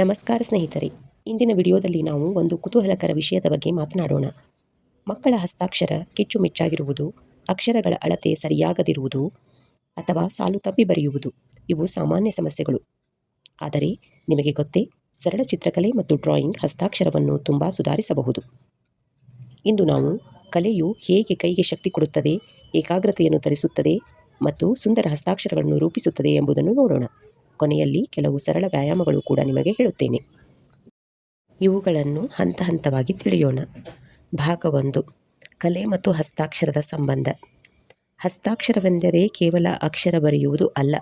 ನಮಸ್ಕಾರ ಸ್ನೇಹಿತರೆ. ಇಂದಿನ ವಿಡಿಯೋದಲ್ಲಿ ನಾವು ಒಂದು ಕುತೂಹಲಕರ ವಿಷಯದ ಬಗ್ಗೆ ಮಾತನಾಡೋಣ. ಮಕ್ಕಳ ಹಸ್ತಾಕ್ಷರ ಕಿಚ್ಚುಮಿಚ್ಚಾಗಿರುವುದು, ಅಕ್ಷರಗಳ ಅಳತೆ ಸರಿಯಾಗದಿರುವುದು ಅಥವಾ ಸಾಲು ತಪ್ಪಿ ಬರೆಯುವುದು, ಇವು ಸಾಮಾನ್ಯ ಸಮಸ್ಯೆಗಳು. ಆದರೆ ನಿಮಗೆ ಗೊತ್ತೇ, ಸರಳ ಚಿತ್ರಕಲೆ ಮತ್ತು ಡ್ರಾಯಿಂಗ್ ಹಸ್ತಾಕ್ಷರವನ್ನು ತುಂಬ ಸುಧಾರಿಸಬಹುದು. ಇಂದು ನಾವು ಕಲೆಯು ಹೇಗೆ ಕೈಗೆ ಶಕ್ತಿ ಕೊಡುತ್ತದೆ, ಏಕಾಗ್ರತೆಯನ್ನು ತರಿಸುತ್ತದೆ ಮತ್ತು ಸುಂದರ ಹಸ್ತಾಕ್ಷರಗಳನ್ನು ರೂಪಿಸುತ್ತದೆ ಎಂಬುದನ್ನು ನೋಡೋಣ. ಕೊನೆಯಲ್ಲಿ ಕೆಲವು ಸರಳ ವ್ಯಾಯಾಮಗಳು ಕೂಡ ನಿಮಗೆ ಹೇಳುತ್ತೇನೆ. ಇವುಗಳನ್ನು ಹಂತ ಹಂತವಾಗಿ ತಿಳಿಯೋಣ. ಭಾಗ ಒಂದು. ಕಲೆ ಮತ್ತು ಹಸ್ತಾಕ್ಷರದ ಸಂಬಂಧ. ಹಸ್ತಾಕ್ಷರವೆಂದರೆ ಕೇವಲ ಅಕ್ಷರ ಬರೆಯುವುದು ಅಲ್ಲ,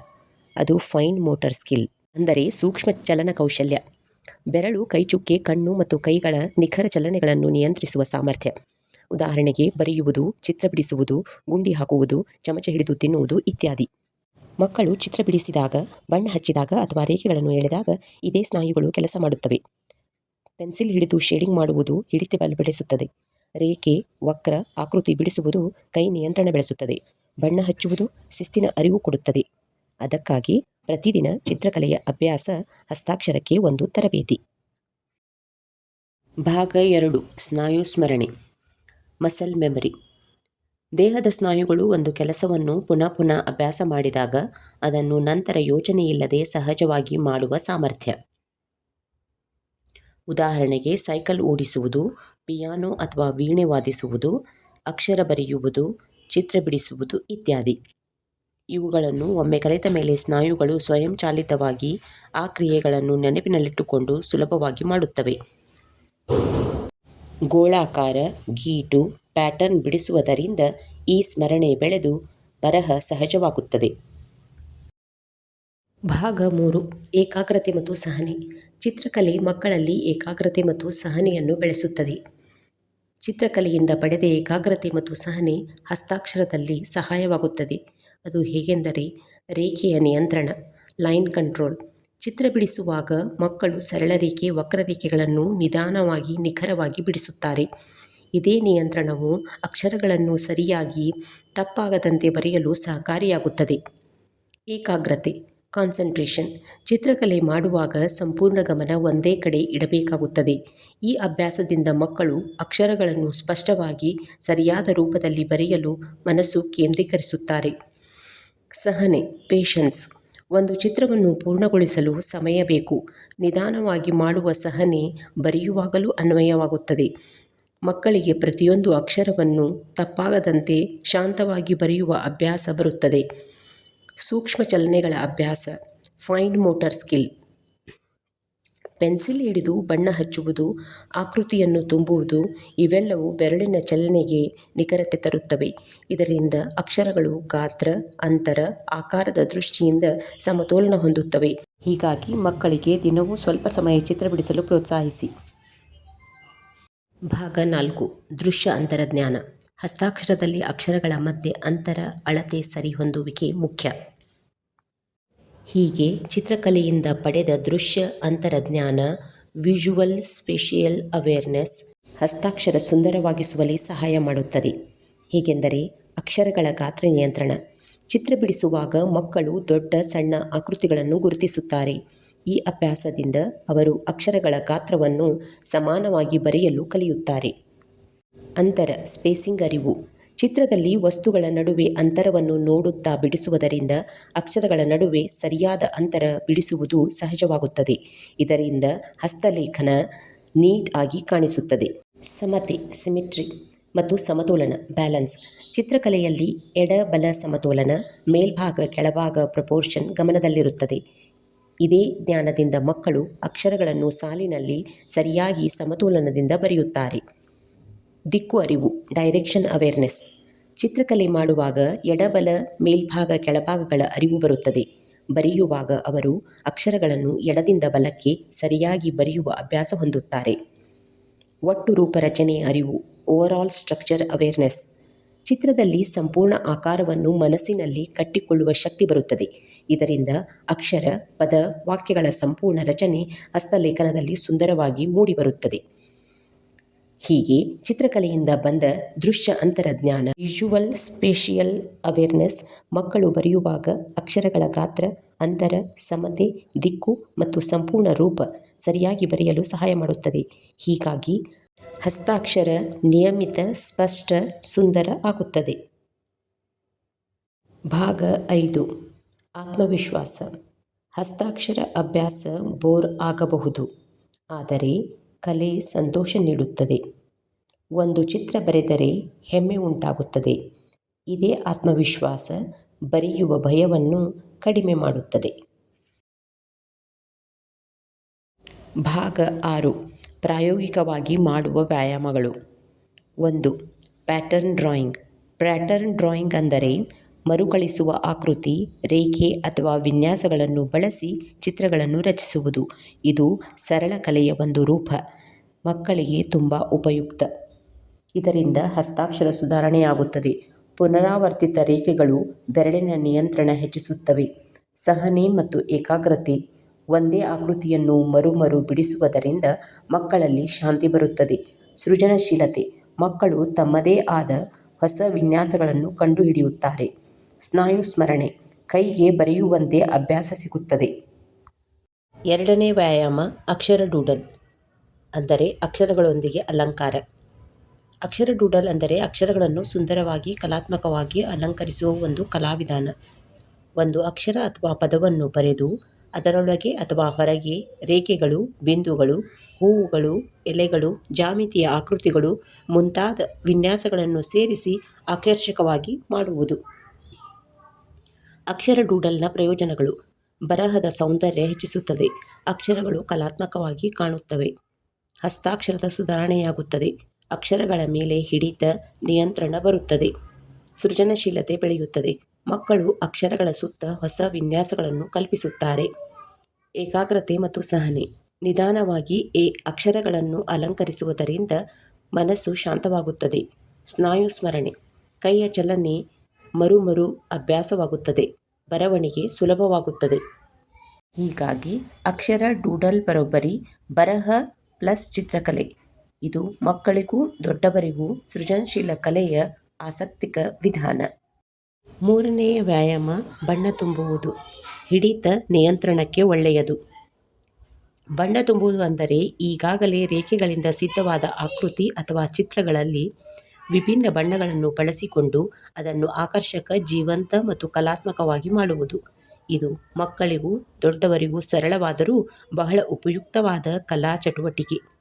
ಅದು ಫೈನ್ ಮೋಟರ್ ಸ್ಕಿಲ್, ಅಂದರೆ ಸೂಕ್ಷ್ಮ ಚಲನ ಕೌಶಲ್ಯ. ಬೆರಳು ಕೈಚುಕ್ಕೆ ಕಣ್ಣು ಮತ್ತು ಕೈಗಳ ನಿಖರ ಚಲನೆಗಳನ್ನು ನಿಯಂತ್ರಿಸುವ ಸಾಮರ್ಥ್ಯ. ಉದಾಹರಣೆಗೆ, ಬರೆಯುವುದು, ಚಿತ್ರ ಬಿಡಿಸುವುದು, ಗುಂಡಿ ಹಾಕುವುದು, ಚಮಚ ಹಿಡಿದು ತಿನ್ನುವುದು ಇತ್ಯಾದಿ. ಮಕ್ಕಳು ಚಿತ್ರ ಬಿಡಿಸಿದಾಗ, ಬಣ್ಣ ಹಚ್ಚಿದಾಗ ಅಥವಾ ರೇಖೆಗಳನ್ನು ಎಳೆದಾಗ ಇದೇ ಸ್ನಾಯುಗಳು ಕೆಲಸ ಮಾಡುತ್ತವೆ. ಪೆನ್ಸಿಲ್ ಹಿಡಿದು ಶೇಡಿಂಗ್ ಮಾಡುವುದು ಹಿಡಿತ ಬಲಪಡಿಸುತ್ತದೆ ರೇಖೆ, ವಕ್ರ, ಆಕೃತಿ ಬಿಡಿಸುವುದು ಕೈ ನಿಯಂತ್ರಣ ಬೆಳೆಸುತ್ತದೆ. ಬಣ್ಣ ಹಚ್ಚುವುದು ಶಿಸ್ತಿನ ಅರಿವು ಕೊಡುತ್ತದೆ. ಅದಕ್ಕಾಗಿ ಪ್ರತಿದಿನ ಚಿತ್ರಕಲೆಯ ಅಭ್ಯಾಸ ಹಸ್ತಾಕ್ಷರಕ್ಕೆ ಒಂದು ತರಬೇತಿ. ಭಾಗ ಎರಡು. ಸ್ನಾಯು ಸ್ಮರಣೆ. Muscle memory. ದೇಹದ ಸ್ನಾಯುಗಳು ಒಂದು ಕೆಲಸವನ್ನು ಪುನಃ ಪುನಃ ಅಭ್ಯಾಸ ಮಾಡಿದಾಗ ಅದನ್ನು ನಂತರ ಯೋಚನೆಯಿಲ್ಲದೆ ಸಹಜವಾಗಿ ಮಾಡುವ ಸಾಮರ್ಥ್ಯ. ಉದಾಹರಣೆಗೆ ಸೈಕಲ್ ಓಡಿಸುವುದು, ಪಿಯಾನೋ ಅಥವಾ ವೀಣೆ ವಾದಿಸುವುದು, ಅಕ್ಷರ ಬರೆಯುವುದು, ಚಿತ್ರ ಬಿಡಿಸುವುದು ಇತ್ಯಾದಿ. ಇವುಗಳನ್ನು ಒಮ್ಮೆ ಕಲಿತ ಮೇಲೆ ಸ್ನಾಯುಗಳು ಸ್ವಯಂಚಾಲಿತವಾಗಿ ಆ ಕ್ರಿಯೆಗಳನ್ನು ನೆನಪಿನಲ್ಲಿಟ್ಟುಕೊಂಡು ಸುಲಭವಾಗಿ ಮಾಡುತ್ತವೆ. ಗೋಳಾಕಾರ, ಗೀಟು, ಪ್ಯಾಟರ್ನ್ ಬಿಡಿಸುವುದರಿಂದ ಈ ಸ್ಮರಣೆ ಬೆಳೆದು ಬರಹ ಸಹಜವಾಗುತ್ತದೆ. ಭಾಗ ಮೂರು, ಏಕಾಗ್ರತೆ ಮತ್ತು ಸಹನೆ. ಚಿತ್ರಕಲೆ ಮಕ್ಕಳಲ್ಲಿ ಏಕಾಗ್ರತೆ ಮತ್ತು ಸಹನೆಯನ್ನು ಬೆಳೆಸುತ್ತದೆ. ಚಿತ್ರಕಲೆಯಿಂದ ಪಡೆದ ಏಕಾಗ್ರತೆ ಮತ್ತು ಸಹನೆ ಹಸ್ತಾಕ್ಷರದಲ್ಲಿ ಸಹಾಯವಾಗುತ್ತದೆ. ಅದು ಹೇಗೆಂದರೆ, ರೇಖೆಯ ನಿಯಂತ್ರಣ, ಲೈನ್ ಕಂಟ್ರೋಲ್ ಚಿತ್ರ ಬಿಡಿಸುವಾಗ ಮಕ್ಕಳು ಸರಳ ರೇಖೆ ವಕ್ರರೇಖೆಗಳನ್ನು ನಿಧಾನವಾಗಿ ನಿಖರವಾಗಿ ಬಿಡಿಸುತ್ತಾರೆ. ಇದೇ ನಿಯಂತ್ರಣವು ಅಕ್ಷರಗಳನ್ನು ಸರಿಯಾಗಿ ತಪ್ಪಾಗದಂತೆ ಬರೆಯಲು ಸಹಕಾರಿಯಾಗುತ್ತದೆ. ಏಕಾಗ್ರತೆ, ಕಾನ್ಸಂಟ್ರೇಷನ್, ಚಿತ್ರಕಲೆ ಮಾಡುವಾಗ ಸಂಪೂರ್ಣ ಗಮನ ಒಂದೇ ಕಡೆ ಇಡಬೇಕಾಗುತ್ತದೆ. ಈ ಅಭ್ಯಾಸದಿಂದ ಮಕ್ಕಳು ಅಕ್ಷರಗಳನ್ನು ಸ್ಪಷ್ಟವಾಗಿ ಸರಿಯಾದ ರೂಪದಲ್ಲಿ ಬರೆಯಲು ಮನಸ್ಸು ಕೇಂದ್ರೀಕರಿಸುತ್ತಾರೆ. ಸಹನೆ ಪೇಷನ್ಸ್ ಒಂದು ಚಿತ್ರವನ್ನು ಪೂರ್ಣಗೊಳಿಸಲು ಸಮಯ ಬೇಕು. ನಿಧಾನವಾಗಿ ಮಾಡುವ ಸಹನೆ ಬರೆಯುವಾಗಲೂ ಅನ್ವಯವಾಗುತ್ತದೆ. ಮಕ್ಕಳಿಗೆ ಪ್ರತಿಯೊಂದು ಅಕ್ಷರವನ್ನು ತಪ್ಪಾಗದಂತೆ ಶಾಂತವಾಗಿ ಬರೆಯುವ ಅಭ್ಯಾಸ ಬರುತ್ತದೆ. ಸೂಕ್ಷ್ಮ ಚಲನೆಗಳ ಅಭ್ಯಾಸ ಫೈನ್ ಮೋಟರ್ ಸ್ಕಿಲ್ ಪೆನ್ಸಿಲ್ ಹಿಡಿದು ಬಣ್ಣ ಹಚ್ಚುವುದು, ಆಕೃತಿಯನ್ನು ತುಂಬುವುದು, ಇವೆಲ್ಲವೂ ಬೆರಳಿನ ಚಲನೆಗೆ ನಿಖರತೆ ತರುತ್ತವೆ. ಇದರಿಂದ ಅಕ್ಷರಗಳು ಗಾತ್ರ, ಅಂತರ, ಆಕಾರದ ದೃಷ್ಟಿಯಿಂದ ಸಮತೋಲನ ಹೊಂದುತ್ತವೆ. ಹೀಗಾಗಿ ಮಕ್ಕಳಿಗೆ ದಿನವೂ ಸ್ವಲ್ಪ ಸಮಯ ಚಿತ್ರ ಬಿಡಿಸಲು ಪ್ರೋತ್ಸಾಹಿಸಿ. ಭಾಗ ನಾಲ್ಕು. ದೃಶ್ಯ ಅಂತರಜ್ಞಾನ ಹಸ್ತಾಕ್ಷರದಲ್ಲಿ ಅಕ್ಷರಗಳ ಮಧ್ಯೆ ಅಂತರ, ಅಳತೆ, ಸರಿಹೊಂದುವಿಕೆ ಮುಖ್ಯ. ಹೀಗೆ ಚಿತ್ರಕಲೆಯಿಂದ ಪಡೆದ ದೃಶ್ಯ, ಅಂತರಜ್ಞಾನ, ವಿಜುವಲ್, ಸ್ಪೇಷಿಯಲ್ ಅವೇರ್ನೆಸ್ ಹಸ್ತಾಕ್ಷರ ಸುಂದರವಾಗಿಸುವಲ್ಲಿ ಸಹಾಯ ಮಾಡುತ್ತದೆ. ಹೇಗೆಂದರೆ, ಅಕ್ಷರಗಳ ಗಾತ್ರ ನಿಯಂತ್ರಣ. ಚಿತ್ರ ಬಿಡಿಸುವಾಗ ಮಕ್ಕಳು ದೊಡ್ಡ, ಸಣ್ಣ ಆಕೃತಿಗಳನ್ನು ಗುರುತಿಸುತ್ತಾರೆ. ಈ ಅಭ್ಯಾಸದಿಂದ ಅವರು ಅಕ್ಷರಗಳ ಗಾತ್ರವನ್ನು ಸಮಾನವಾಗಿ ಬರೆಯಲು ಕಲಿಯುತ್ತಾರೆ. ಅಂತರ, ಸ್ಪೇಸಿಂಗ್ ಅರಿವು. ಚಿತ್ರದಲ್ಲಿ ವಸ್ತುಗಳ ನಡುವೆ ಅಂತರವನ್ನು ನೋಡುತ್ತಾ ಬಿಡಿಸುವುದರಿಂದ ಅಕ್ಷರಗಳ ನಡುವೆ ಸರಿಯಾದ ಅಂತರ ಬಿಡಿಸುವುದು ಸಹಜವಾಗುತ್ತದೆ. ಇದರಿಂದ ಹಸ್ತಲೇಖನ ನೀಟ್ ಆಗಿ ಕಾಣಿಸುತ್ತದೆ. ಸಮತೆ ಸಿಮಿಟ್ರಿ ಮತ್ತು ಸಮತೋಲನ, ಬ್ಯಾಲೆನ್ಸ್. ಚಿತ್ರಕಲೆಯಲ್ಲಿ ಎಡ ಬಲ ಸಮತೋಲನ, ಮೇಲ್ಭಾಗ, ಕೆಳಭಾಗ ಪ್ರಪೋರ್ಷನ್ ಗಮನದಲ್ಲಿರುತ್ತದೆ. ಇದೇ ಜ್ಞಾನದಿಂದ ಮಕ್ಕಳು ಅಕ್ಷರಗಳನ್ನು ಸಾಲಿನಲ್ಲಿ ಸರಿಯಾಗಿ ಸಮತೋಲನದಿಂದ ಬರೆಯುತ್ತಾರೆ. ದಿಕ್ಕು ಅರಿವು ಡೈರೆಕ್ಷನ್ ಅವೇರ್ನೆಸ್ ಚಿತ್ರಕಲೆ ಮಾಡುವಾಗ ಎಡಬಲ, ಮೇಲ್ಭಾಗ, ಕೆಳಭಾಗಗಳ ಅರಿವು ಬರುತ್ತದೆ. ಬರೆಯುವಾಗ ಅವರು ಅಕ್ಷರಗಳನ್ನು ಎಡದಿಂದ ಬಲಕ್ಕೆ ಸರಿಯಾಗಿ ಬರೆಯುವ ಅಭ್ಯಾಸ ಹೊಂದುತ್ತಾರೆ. ಒಟ್ಟು ರೂಪರಚನೆ ಅರಿವು ಓವರಾಲ್ ಸ್ಟ್ರಕ್ಚರ್ ಅವೇರ್ನೆಸ್ ಚಿತ್ರದಲ್ಲಿ ಸಂಪೂರ್ಣ ಆಕಾರವನ್ನು ಮನಸ್ಸಿನಲ್ಲಿ ಕಟ್ಟಿಕೊಳ್ಳುವ ಶಕ್ತಿ ಬರುತ್ತದೆ. ಇದರಿಂದ ಅಕ್ಷರ, ಪದ, ವಾಕ್ಯಗಳ ಸಂಪೂರ್ಣ ರಚನೆ ಹಸ್ತಲೇಖನದಲ್ಲಿ ಸುಂದರವಾಗಿ ಮೂಡಿಬರುತ್ತದೆ. ಹೀಗೆ ಚಿತ್ರಕಲೆಯಿಂದ ಬಂದ ದೃಶ್ಯ ಅಂತರಜ್ಞಾನ ವಿಜುವಲ್ ಸ್ಪೇಷಿಯಲ್ ಅವೇರ್ನೆಸ್ ಮಕ್ಕಳು ಬರೆಯುವಾಗ ಅಕ್ಷರಗಳ ಗಾತ್ರ, ಅಂತರ, ಸಮತೆ, ದಿಕ್ಕು ಮತ್ತು ಸಂಪೂರ್ಣ ರೂಪ ಸರಿಯಾಗಿ ಬರೆಯಲು ಸಹಾಯ ಮಾಡುತ್ತದೆ. ಹೀಗಾಗಿ ಹಸ್ತಾಕ್ಷರ ನಿಯಮಿತ, ಸ್ಪಷ್ಟ, ಸುಂದರ ಆಗುತ್ತದೆ. ಭಾಗ ಐದು. ಆತ್ಮವಿಶ್ವಾಸ. ಹಸ್ತಾಕ್ಷರ ಅಭ್ಯಾಸ ಬೋರ್ ಆಗಬಹುದು. ಆದರೆ ಕಲೆ ಸಂತೋಷ ನೀಡುತ್ತದೆ. ಒಂದು ಚಿತ್ರ ಬರೆದರೆ ಹೆಮ್ಮೆ ಉಂಟಾಗುತ್ತದೆ. ಇದೇ ಆತ್ಮವಿಶ್ವಾಸ ಬರೆಯುವ ಭಯವನ್ನು ಕಡಿಮೆ ಮಾಡುತ್ತದೆ. ಭಾಗ ಆರು. ಪ್ರಾಯೋಗಿಕವಾಗಿ ಮಾಡುವ ವ್ಯಾಯಾಮಗಳು. ಒಂದು, ಪ್ಯಾಟರ್ನ್ ಡ್ರಾಯಿಂಗ್. ಪ್ಯಾಟರ್ನ್ ಡ್ರಾಯಿಂಗ್ ಅಂದರೆ ಮರುಕಳಿಸುವ ಆಕೃತಿ, ರೇಖೆ ಅಥವಾ ವಿನ್ಯಾಸಗಳನ್ನು ಬಳಸಿ ಚಿತ್ರಗಳನ್ನು ರಚಿಸುವುದು. ಇದು ಸರಳ ಕಲೆಯ ಒಂದು ರೂಪ. ಮಕ್ಕಳಿಗೆ ತುಂಬ ಉಪಯುಕ್ತ. ಇದರಿಂದ ಹಸ್ತಾಕ್ಷರ ಸುಧಾರಣೆಯಾಗುತ್ತದೆ. ಪುನರಾವರ್ತಿತ ರೇಖೆಗಳು ಬೆರಳಿನ ನಿಯಂತ್ರಣ ಹೆಚ್ಚಿಸುತ್ತವೆ. ಸಹನೆ ಮತ್ತು ಏಕಾಗ್ರತೆ ಒಂದೇ ಆಕೃತಿಯನ್ನು ಮರುಮರು ಬಿಡಿಸುವುದರಿಂದ ಮಕ್ಕಳಲ್ಲಿ ಶಾಂತಿ ಬರುತ್ತದೆ. ಸೃಜನಶೀಲತೆ. ಮಕ್ಕಳು ತಮ್ಮದೇ ಆದ ಹೊಸ ವಿನ್ಯಾಸಗಳನ್ನು ಕಂಡುಹಿಡಿಯುತ್ತಾರೆ. ಸ್ನಾಯು ಸ್ಮರಣೆ ಕೈಗೆ ಬರೆಯುವಂತೆ ಅಭ್ಯಾಸ ಸಿಗುತ್ತದೆ. ಎರಡನೇ ವ್ಯಾಯಾಮ, ಅಕ್ಷರ ಡೂಡಲ್ ಅಂದರೆ ಅಕ್ಷರಗಳೊಂದಿಗೆ ಅಲಂಕಾರ. ಅಕ್ಷರ ಡೂಡಲ್ ಅಂದರೆ ಅಕ್ಷರಗಳನ್ನು ಸುಂದರವಾಗಿ, ಕಲಾತ್ಮಕವಾಗಿ ಅಲಂಕರಿಸುವ ಒಂದು ಕಲಾವಿಧಾನ. ಒಂದು ಅಕ್ಷರ ಅಥವಾ ಪದವನ್ನು ಬರೆದು ಅದರೊಳಗೆ ಅಥವಾ ಹೊರಗೆ ರೇಖೆಗಳು, ಬಿಂದುಗಳು, ಹೂವುಗಳು, ಎಲೆಗಳು ಜಾಮಿತಿಯ ಆಕೃತಿಗಳು ಮುಂತಾದ ವಿನ್ಯಾಸಗಳನ್ನು ಸೇರಿಸಿ ಆಕರ್ಷಕವಾಗಿ ಮಾಡುವುದು. ಅಕ್ಷರ ಡೂಡಲ್ನ ಪ್ರಯೋಜನಗಳು. ಬರಹದ ಸೌಂದರ್ಯ ಹೆಚ್ಚಿಸುತ್ತದೆ. ಅಕ್ಷರಗಳು ಕಲಾತ್ಮಕವಾಗಿ ಕಾಣುತ್ತವೆ. ಹಸ್ತಾಕ್ಷರದ ಸುಧಾರಣೆಯಾಗುತ್ತದೆ. ಅಕ್ಷರಗಳ ಮೇಲೆ ಹಿಡಿತ, ನಿಯಂತ್ರಣ ಬರುತ್ತದೆ. ಸೃಜನಶೀಲತೆ ಬೆಳೆಯುತ್ತದೆ. ಮಕ್ಕಳು ಅಕ್ಷರಗಳ ಸುತ್ತ ಹೊಸ ವಿನ್ಯಾಸಗಳನ್ನು ಕಲ್ಪಿಸುತ್ತಾರೆ. ಏಕಾಗ್ರತೆ ಮತ್ತು ಸಹನೆ. ನಿಧಾನವಾಗಿ ಎ ಅಕ್ಷರಗಳನ್ನು ಅಲಂಕರಿಸುವುದರಿಂದ ಮನಸ್ಸು ಶಾಂತವಾಗುತ್ತದೆ. ಸ್ನಾಯು ಸ್ಮರಣೆ. ಕೈಯ ಚಲನೆ ಮರುಮರು ಅಭ್ಯಾಸವಾಗುತ್ತದೆ. ಬರವಣಿಗೆ ಸುಲಭವಾಗುತ್ತದೆ. ಹೀಗಾಗಿ ಅಕ್ಷರ ಡೂಡಲ್ ಬರೋಬ್ಬರಿ ಬರಹ ಪ್ಲಸ್ ಚಿತ್ರಕಲೆ. ಇದು ಮಕ್ಕಳಿಗೂ ದೊಡ್ಡವರಿಗೂ ಸೃಜನಶೀಲ ಕಲೆಯ ಆಸಕ್ತಿಕ ವಿಧಾನ. ಮೂರನೆಯ ವ್ಯಾಯಾಮ, ಬಣ್ಣ ತುಂಬುವುದು. ಹಿಡಿತ ನಿಯಂತ್ರಣಕ್ಕೆ ಒಳ್ಳೆಯದು. ಬಣ್ಣ ತುಂಬುವುದು ಅಂದರೆ ಈಗಾಗಲೇ ರೇಖೆಗಳಿಂದ ಸಿದ್ಧವಾದ ಆಕೃತಿ ಅಥವಾ ಚಿತ್ರಗಳಲ್ಲಿ ವಿಭಿನ್ನ ಬಣ್ಣಗಳನ್ನು ಬಳಸಿಕೊಂಡು ಅದನ್ನು ಆಕರ್ಷಕ, ಜೀವಂತ ಮತ್ತು ಕಲಾತ್ಮಕವಾಗಿ ಮಾಡುವುದು. ಇದು ಮಕ್ಕಳಿಗೂ ದೊಡ್ಡವರಿಗೂ ಸರಳವಾದರೂ ಬಹಳ ಉಪಯುಕ್ತವಾದ ಕಲಾ ಚಟುವಟಿಕೆ.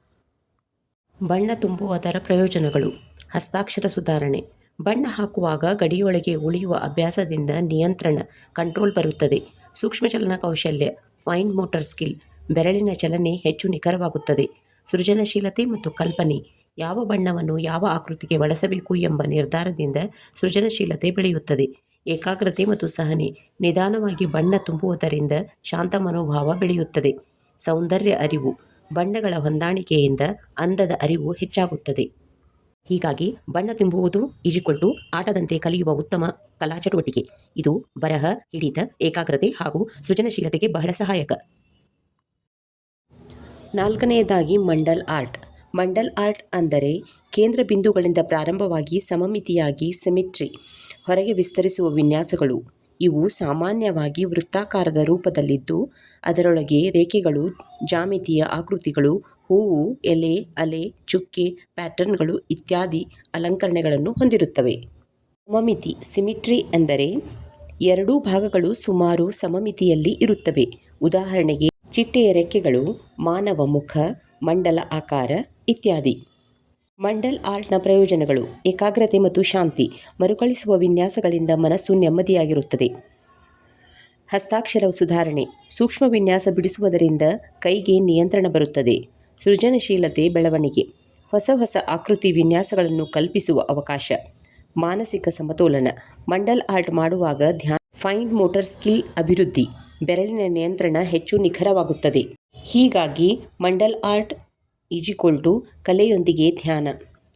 ಬಣ್ಣ ತುಂಬುವುದರ ಪ್ರಯೋಜನಗಳು. ಹಸ್ತಾಕ್ಷರ ಸುಧಾರಣೆ. ಬಣ್ಣ ಹಾಕುವಾಗ ಗಡಿಯೊಳಗೆ ಉಳಿಯುವ ಅಭ್ಯಾಸದಿಂದ ನಿಯಂತ್ರಣ, ಕಂಟ್ರೋಲ್ ಬರುತ್ತದೆ. ಸೂಕ್ಷ್ಮಚಲನ ಕೌಶಲ್ಯ, ಫೈನ್ ಮೋಟರ್ ಸ್ಕಿಲ್, ಬೆರಳಿನ ಚಲನೆ ಹೆಚ್ಚು ನಿಖರವಾಗುತ್ತದೆ. ಸೃಜನಶೀಲತೆ ಮತ್ತು ಕಲ್ಪನೆ. ಯಾವ ಬಣ್ಣವನ್ನು ಯಾವ ಆಕೃತಿಗೆ ಬಳಸಬೇಕು ಎಂಬ ನಿರ್ಧಾರದಿಂದ ಸೃಜನಶೀಲತೆ ಬೆಳೆಯುತ್ತದೆ. ಏಕಾಗ್ರತೆ ಮತ್ತು ಸಹನೆ ನಿಧಾನವಾಗಿ ಬಣ್ಣ ತುಂಬುವುದರಿಂದ ಶಾಂತ ಮನೋಭಾವ ಬೆಳೆಯುತ್ತದೆ. ಸೌಂದರ್ಯ ಅರಿವು ಬಣ್ಣಗಳ ಹೊಂದಾಣಿಕೆಯಿಂದ ಅಂದದ ಅರಿವು ಹೆಚ್ಚಾಗುತ್ತದೆ. ಹೀಗಾಗಿ ಬಣ್ಣ ತುಂಬುವುದು ಈಜಿಕೊಳ್ಟು ಆಟದಂತೆ ಕಲಿಯುವ ಉತ್ತಮ ಕಲಾ ಚಟುವಟಿಕೆ. ಇದು ಬರಹ, ಹಿಡಿತ, ಏಕಾಗ್ರತೆ ಹಾಗೂ ಸೃಜನಶೀಲತೆಗೆ ಬಹಳ ಸಹಾಯಕ. ನಾಲ್ಕನೆಯದಾಗಿ ಮಂಡಲ್ ಆರ್ಟ್. ಮಂಡಲ್ ಆರ್ಟ್ ಅಂದರೆ ಕೇಂದ್ರ ಬಿಂದುಗಳಿಂದ ಪ್ರಾರಂಭವಾಗಿ ಸಮಮಿತಿಯಾಗಿ ಸಿಮಿಟ್ರಿ ಹೊರಗೆ ವಿಸ್ತರಿಸುವ ವಿನ್ಯಾಸಗಳು. ಇವು ಸಾಮಾನ್ಯವಾಗಿ ವೃತ್ತಾಕಾರದ ರೂಪದಲ್ಲಿದ್ದು, ಅದರೊಳಗೆ ರೇಖೆಗಳು ಜಾಮಿತಿಯ ಆಕೃತಿಗಳು, ಹೂವು, ಎಲೆ, ಅಲೆ, ಚುಕ್ಕೆ, ಪ್ಯಾಟರ್ನ್ಗಳು ಇತ್ಯಾದಿ ಅಲಂಕರಣೆಗಳನ್ನು ಹೊಂದಿರುತ್ತವೆ. ಸಮಮಿತಿ ಸಿಮಿಟ್ರಿ ಎಂದರೆ ಎರಡೂ ಭಾಗಗಳು ಸುಮಾರು ಸಮಮಿತಿಯಲ್ಲಿ ಇರುತ್ತವೆ. ಉದಾಹರಣೆಗೆ ಚಿಟ್ಟೆಯ ರೆಕ್ಕೆಗಳು ಮಾನವ ಮುಖ ಮಂಡಲ ಆಕಾರ ಇತ್ಯಾದಿ. ಮಂಡಲ್ ಆರ್ಟ್ನ ಪ್ರಯೋಜನಗಳು, ಏಕಾಗ್ರತೆ ಮತ್ತು ಶಾಂತಿ ಮರುಕಳಿಸುವ ವಿನ್ಯಾಸಗಳಿಂದ ಮನಸ್ಸು ನೆಮ್ಮದಿಯಾಗಿರುತ್ತದೆ. ಹಸ್ತಾಕ್ಷರ ಸುಧಾರಣೆ, ಸೂಕ್ಷ್ಮ ವಿನ್ಯಾಸ ಬಿಡಿಸುವುದರಿಂದ ಕೈಗೆ ನಿಯಂತ್ರಣ ಬರುತ್ತದೆ. ಸೃಜನಶೀಲತೆ ಬೆಳವಣಿಗೆ, ಹೊಸ ಹೊಸ ಆಕೃತಿ ವಿನ್ಯಾಸಗಳನ್ನು ಕಲ್ಪಿಸುವ ಅವಕಾಶ. ಮಾನಸಿಕ ಸಮತೋಲನ, ಮಂಡಲ್ ಆರ್ಟ್ ಮಾಡುವಾಗ ಧ್ಯಾನ, ಫೈನ್ ಮೋಟರ್ ಸ್ಕಿಲ್ ಅಭಿವೃದ್ಧಿ, ಬೆರಳಿನ ನಿಯಂತ್ರಣ ಹೆಚ್ಚು ನಿಖರವಾಗುತ್ತದೆ. ಹೀಗಾಗಿ ಮಂಡಲ್ ಆರ್ಟ್ ಈಜಿಕೊಳ್ಟು ಕಲೆಯೊಂದಿಗೆ ಧ್ಯಾನ.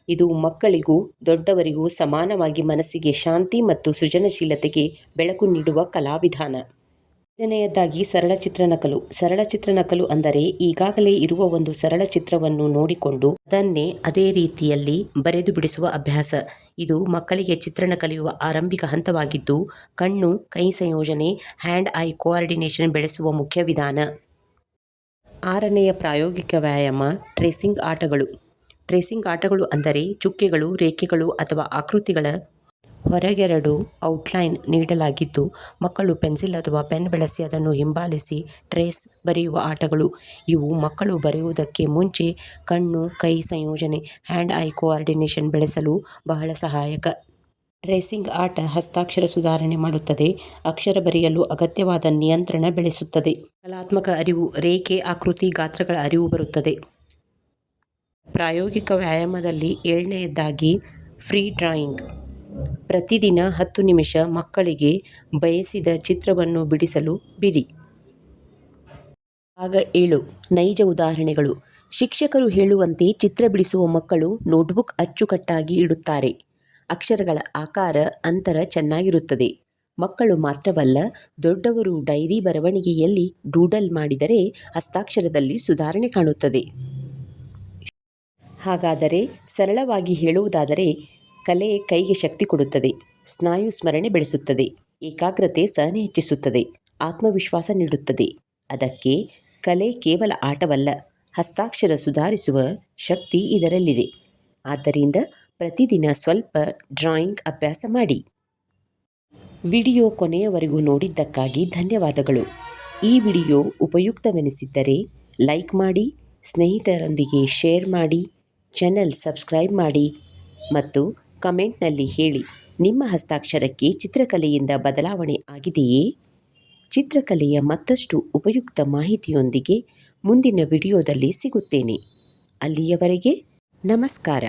ಇದು ಮಕ್ಕಳಿಗೂ ದೊಡ್ಡವರಿಗೂ ಸಮಾನವಾಗಿ ಮನಸ್ಸಿಗೆ ಶಾಂತಿ ಮತ್ತು ಸೃಜನಶೀಲತೆಗೆ ಬೆಳಕು ನೀಡುವ ಕಲಾವಿಧಾನ. ಐದನೆಯದಾಗಿ ಸರಳ ಚಿತ್ರನಕಲು ಸರಳ ಚಿತ್ರನಕಲು ಅಂದರೆ ಈಗಾಗಲೇ ಇರುವ ಒಂದು ಸರಳ ಚಿತ್ರವನ್ನು ನೋಡಿಕೊಂಡು ಅದನ್ನೇ ಅದೇ ರೀತಿಯಲ್ಲಿ ಬರೆದು ಬಿಡಿಸುವ ಅಭ್ಯಾಸ. ಇದು ಮಕ್ಕಳಿಗೆ ಚಿತ್ರಣ ಕಲಿಯುವ ಆರಂಭಿಕ ಹಂತವಾಗಿದ್ದು, ಕಣ್ಣು, ಕೈ ಸಂಯೋಜನೆ ಹ್ಯಾಂಡ್ ಐ ಕೋಆರ್ಡಿನೇಷನ್ ಬೆಳೆಸುವ ಮುಖ್ಯ ವಿಧಾನ. ಆರನೆಯ ಪ್ರಾಯೋಗಿಕ ವ್ಯಾಯಾಮ, ಟ್ರೇಸಿಂಗ್ ಆಟಗಳು. ಟ್ರೇಸಿಂಗ್ ಆಟಗಳು ಅಂದರೆ ಚುಕ್ಕೆಗಳು, ರೇಖೆಗಳು ಅಥವಾ ಆಕೃತಿಗಳ ಹೊರಗೆರಡು ಔಟ್ಲೈನ್ ನೀಡಲಾಗಿದ್ದು, ಮಕ್ಕಳು ಪೆನ್ಸಿಲ್ ಅಥವಾ ಪೆನ್ ಬಳಸಿ ಅದನ್ನು ಹಿಂಬಾಲಿಸಿ ಟ್ರೇಸ್ ಬರೆಯುವ ಆಟಗಳು. ಇವು ಮಕ್ಕಳು ಬರೆಯುವುದಕ್ಕೆ ಮುಂಚೆ ಕಣ್ಣು, ಕೈ ಸಂಯೋಜನೆ, ಹ್ಯಾಂಡ್ ಐ ಕೋಆರ್ಡಿನೇಷನ್ ಬೆಳೆಸಲು ಬಹಳ ಸಹಾಯಕ. ಟ್ರೇಸಿಂಗ್ ಆಟ ಹಸ್ತಾಕ್ಷರ ಸುಧಾರಣೆ ಮಾಡುತ್ತದೆ. ಅಕ್ಷರ ಬರೆಯಲು ಅಗತ್ಯವಾದ ನಿಯಂತ್ರಣ ಬೆಳೆಸುತ್ತದೆ. ಕಲಾತ್ಮಕ ಅರಿವು, ರೇಖೆ ಆಕೃತಿ ಗಾತ್ರಗಳ ಅರಿವು ಬರುತ್ತದೆ. ಪ್ರಾಯೋಗಿಕ ವ್ಯಾಯಾಮದಲ್ಲಿ ಏಳನೆಯದಾಗಿ ಫ್ರೀ ಡ್ರಾಯಿಂಗ್. ಪ್ರತಿದಿನ ಹತ್ತು ನಿಮಿಷ ಮಕ್ಕಳಿಗೆ ಬಯಸಿದ ಚಿತ್ರವನ್ನು ಬಿಡಿಸಲು ಬಿಡಿ. ಆಗ ಏಳು, ನೈಜ ಉದಾಹರಣೆಗಳು. ಶಿಕ್ಷಕರು ಹೇಳುವಂತೆ ಚಿತ್ರ ಬಿಡಿಸುವ ಮಕ್ಕಳು ನೋಟ್ಬುಕ್ ಅಚ್ಚುಕಟ್ಟಾಗಿ ಇಡುತ್ತಾರೆ. ಅಕ್ಷರಗಳ ಆಕಾರ ಅಂತರ ಚೆನ್ನಾಗಿರುತ್ತದೆ. ಮಕ್ಕಳು ಮಾತ್ರವಲ್ಲ, ದೊಡ್ಡವರು ಡೈರಿ ಬರವಣಿಗೆಯಲ್ಲಿ ಡೂಡಲ್ ಮಾಡಿದರೆ ಹಸ್ತಾಕ್ಷರದಲ್ಲಿ ಸುಧಾರಣೆ ಕಾಣುತ್ತದೆ. ಹಾಗಾದರೆ ಸರಳವಾಗಿ ಹೇಳುವುದಾದರೆ, ಕಲೆ ಕೈಗೆ ಶಕ್ತಿ ಕೊಡುತ್ತದೆ, ಸ್ನಾಯು ಸ್ಮರಣೆ ಬೆಳೆಸುತ್ತದೆ, ಏಕಾಗ್ರತೆ ಸಹನೆ ಹೆಚ್ಚಿಸುತ್ತದೆ, ಆತ್ಮವಿಶ್ವಾಸ ನೀಡುತ್ತದೆ. ಅದಕ್ಕೆ ಕಲೆ ಕೇವಲ ಆಟವಲ್ಲ, ಹಸ್ತಾಕ್ಷರ ಸುಧಾರಿಸುವ ಶಕ್ತಿ ಇದರಲ್ಲಿದೆ. ಆದ್ದರಿಂದ ಪ್ರತಿದಿನ ಸ್ವಲ್ಪ ಡ್ರಾಯಿಂಗ್ ಅಭ್ಯಾಸ ಮಾಡಿ. ವಿಡಿಯೋ ಕೊನೆಯವರೆಗೂ ನೋಡಿದ್ದಕ್ಕಾಗಿ ಧನ್ಯವಾದಗಳು. ಈ ವಿಡಿಯೋ ಉಪಯುಕ್ತವೆನಿಸಿದ್ದರೆ ಲೈಕ್ ಮಾಡಿ, ಸ್ನೇಹಿತರೊಂದಿಗೆ ಶೇರ್ ಮಾಡಿ, ಚಾನೆಲ್ ಸಬ್ಸ್ಕ್ರೈಬ್ ಮಾಡಿ ಮತ್ತು ಕಮೆಂಟ್ನಲ್ಲಿ ಹೇಳಿ ನಿಮ್ಮ ಹಸ್ತಾಕ್ಷರಕ್ಕೆ ಚಿತ್ರಕಲೆಯಿಂದ ಬದಲಾವಣೆ ಆಗಿದೆಯೇ? ಚಿತ್ರಕಲೆಯ ಮತ್ತಷ್ಟು ಉಪಯುಕ್ತ ಮಾಹಿತಿಯೊಂದಿಗೆ ಮುಂದಿನ ವಿಡಿಯೋದಲ್ಲಿ ಸಿಗುತ್ತೇನೆ. ಅಲ್ಲಿಯವರೆಗೆ ನಮಸ್ಕಾರ.